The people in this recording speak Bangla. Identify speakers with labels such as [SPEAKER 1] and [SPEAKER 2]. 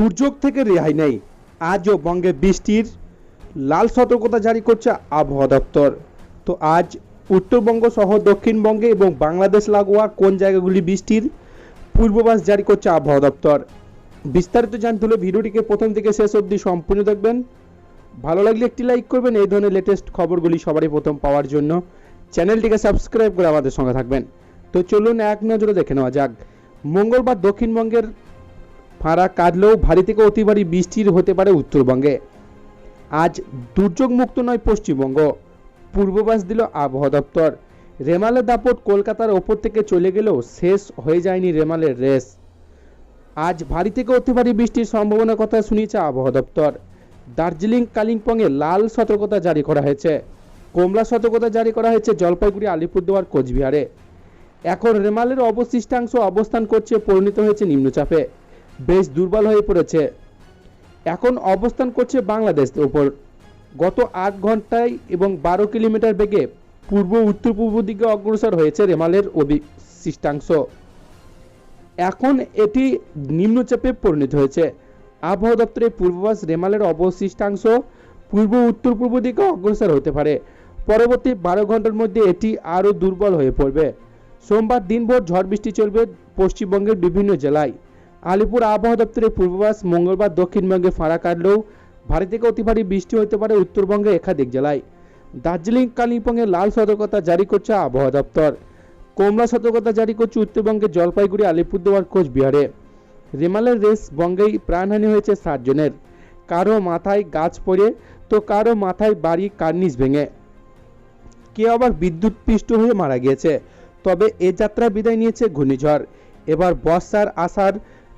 [SPEAKER 1] দুর্যোগ থেকে রেহাই নেই। আজও বঙ্গে বৃষ্টির লাল সতর্কতা জারি করছে আবহাওয়া দপ্তর। তো আজ উত্তরবঙ্গ সহ দক্ষিণবঙ্গে এবং বাংলাদেশ লাগোয়া কোন জায়গাগুলি বৃষ্টির পূর্বাভাস জারি করছে আবহাওয়া দপ্তর? বিস্তারিত জানতে হলে ভিডিওটিকে প্রথম থেকে শেষ অবধি সম্পূর্ণ দেখবেন। ভালো লাগলে একটি লাইক করবেন, এই ধরনের লেটেস্ট খবরগুলি সবারই প্রথম পাওয়ার জন্য। চ্যানেলটিকে সাবস্ক্রাইব করে আমাদের সঙ্গে থাকবেন। তো চলুন এক নজরে দেখে নেওয়া যাক। মঙ্গলবার দক্ষিণবঙ্গের ফাঁড়া কাটলেও ভারী থেকে অতি ভারী বৃষ্টির হতে পারে উত্তরবঙ্গে। আজ দুর্যোগ মুক্ত নয় পশ্চিমবঙ্গ। পূর্বাভাস দিল আবহাওয়া দপ্তর। রেমালের দাপট কলকাতার ওপর থেকে চলে গেলেও শেষ হয়ে যায়নি রেমালের রেস আজ ভারী থেকে অতি ভারী বৃষ্টির সম্ভাবনার কথা শুনিয়েছে আবহাওয়া দপ্তর। দার্জিলিং কালিম্পংয়ে লাল সতর্কতা জারি করা হয়েছে। কমলা সতর্কতা জারি করা হয়েছে জলপাইগুড়ি, আলিপুরদুয়ার, কোচবিহারে। এখন রেমালের অবশিষ্টাংশ অবস্থান করছে, পরিণত হয়েছে নিম্নচাপে। বেশ দুর্বল হয়ে পড়েছে। এখন অবস্থান করছে বাংলাদেশের ওপর গত আট ঘন্টায় এবং বারো কিলোমিটার বেগে পূর্ব উত্তর পূর্ব দিকে অগ্রসর হয়েছে রেমালের অবশিষ্টাংশ। এখন এটি নিম্নচাপে পরিণত হয়েছে। আবহাওয়া দপ্তরের পূর্বাভাস রেমালের অবশিষ্টাংশ পূর্ব উত্তর পূর্ব দিকে অগ্রসর হতে পারে। পরবর্তী বারো ঘণ্টার মধ্যে এটি আরও দুর্বল হয়ে পড়বে। সোমবার দিনভর ঝড় বৃষ্টি চলবে পশ্চিমবঙ্গের বিভিন্ন জেলায়। আলিপুর আবহাওয়া দপ্তরের পূর্বাভাস, মঙ্গলবার দক্ষিণবঙ্গে ফাঁড়া কাটলেও ভারী থেকে অতি ভারী বৃষ্টি হতে পারে উত্তরবঙ্গে একাধিক জেলায়। দার্জিলিং, কালিম্পংয়ে লাল সতর্কতা জারি করছে আবহাওয়া দপ্তর। কমলা সতর্কতা জারি করছে উত্তরবঙ্গের জলপাইগুড়ি, আলিপুরদুয়ার, কোচবিহারে। রেমালের রেস বঙ্গেই প্রাণহানি হয়েছে সাতজনের কারও মাথায় গাছ পড়ে তো কারও মাথায় বাড়ি কার্নিস ভেঙে। কে আবার বিদ্যুৎ পিষ্ট হয়ে মারা গিয়েছে। তবে এ যাত্রা বিদায় নিয়েছে ঘূর্ণিঝড়। এবার বর্ষার আসার